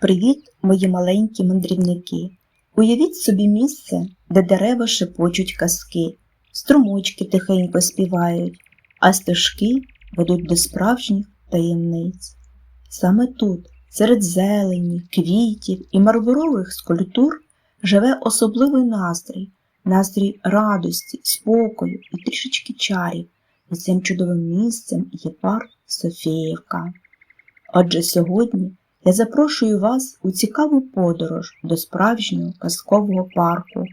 Привіт, мої маленькі мандрівники! Уявіть собі місце, де дерева шепочуть казки, струмочки тихенько співають, а стежки ведуть до справжніх таємниць. Саме тут, серед зелені, квітів і мармурових скульптур, живе особливий настрій, настрій радості, спокою і трішечки чарів. І цим чудовим місцем є парк Софіївка. Отже, сьогодні я запрошую вас у цікаву подорож до справжнього казкового парку.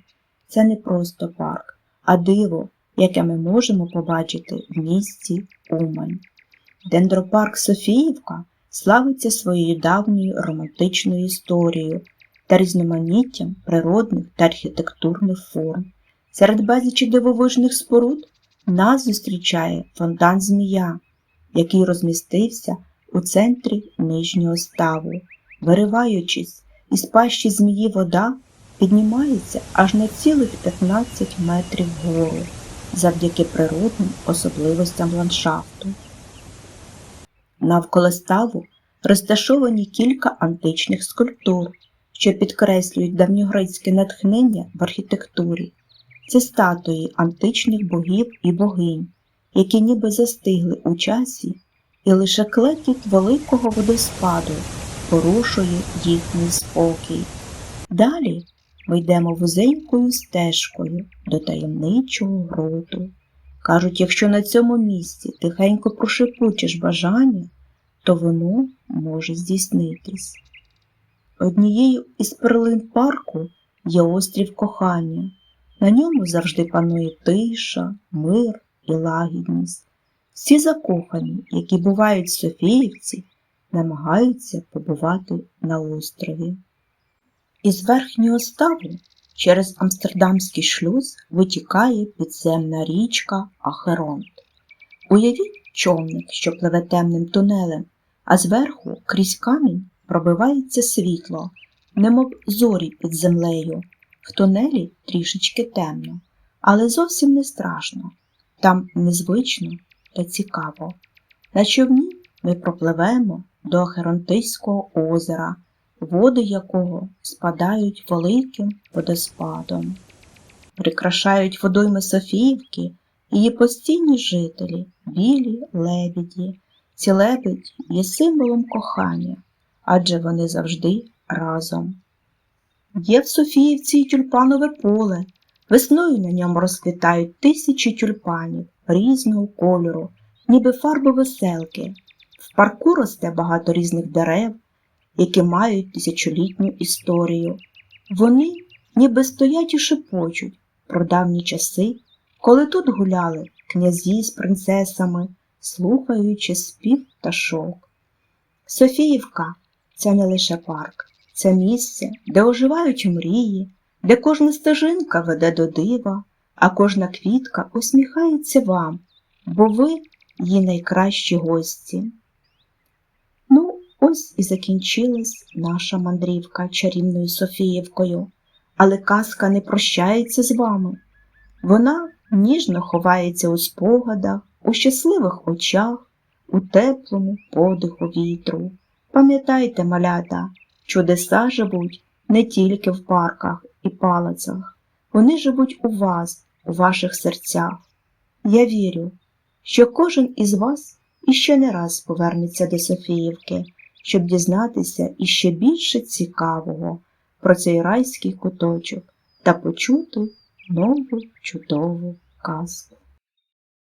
Це не просто парк, а диво, яке ми можемо побачити в місті Умань. Дендропарк Софіївка славиться своєю давньою романтичною історією та різноманіттям природних та архітектурних форм. Серед безлічі дивовижних споруд нас зустрічає фонтан Змія, який розмістився у центрі нижнього ставу. Вириваючись із пащі змії вода, піднімається аж на цілих 15 метрів вгору завдяки природним особливостям ландшафту. Навколо ставу розташовані кілька античних скульптур, що підкреслюють давньогрецьке натхнення в архітектурі. Це статуї античних богів і богинь, які ніби застигли у часі, і лише клекіт великого водоспаду порушує їхній спокій. Далі ми йдемо вузенькою стежкою до таємничого гроту. Кажуть, якщо на цьому місці тихенько прошепочеш бажання, то воно може здійснитись. Однією із перлин парку є острів кохання. На ньому завжди панує тиша, мир і лагідність. Всі закохані, які бувають в Софіївці, намагаються побувати на острові. Із верхнього ставу через Амстердамський шлюз витікає підземна річка Ахеронт. Уявіть човник, що пливе темним тунелем, а зверху крізь камінь пробивається світло, немов зорі під землею. В тунелі трішечки темно, але зовсім не страшно. Там незвично цікаво. На човні ми пропливемо до Ахеронтийського озера, води якого спадають великим водоспадом. Прикрашають водойми Софіївки її постійні жителі, білі лебіді. Ці лебеді є символом кохання, адже вони завжди разом. Є в Софіївці й тюльпанове поле. Весною на ньому розквітають тисячі тюльпанів різного кольору, ніби фарби веселки. В парку росте багато різних дерев, які мають тисячолітню історію. Вони ніби стоять і шепочуть про давні часи, коли тут гуляли князі з принцесами, слухаючи спів пташок. Софіївка це не лише парк. Це місце, де оживають мрії, де кожна стежинка веде до дива, а кожна квітка усміхається вам, бо ви її найкращі гості. Ну, ось і закінчилась наша мандрівка чарівною Софіївкою, але казка не прощається з вами. Вона ніжно ховається у спогадах, у щасливих очах, у теплому подиху вітру. Пам'ятайте, малята, Чудеса живуть не тільки в парках і палицях. вони живуть у вас, у ваших серцях. Я вірю, що кожен із вас іще не раз повернеться до Софіївки, щоб дізнатися іще більше цікавого про цей райський куточок та почути нову чудову казку.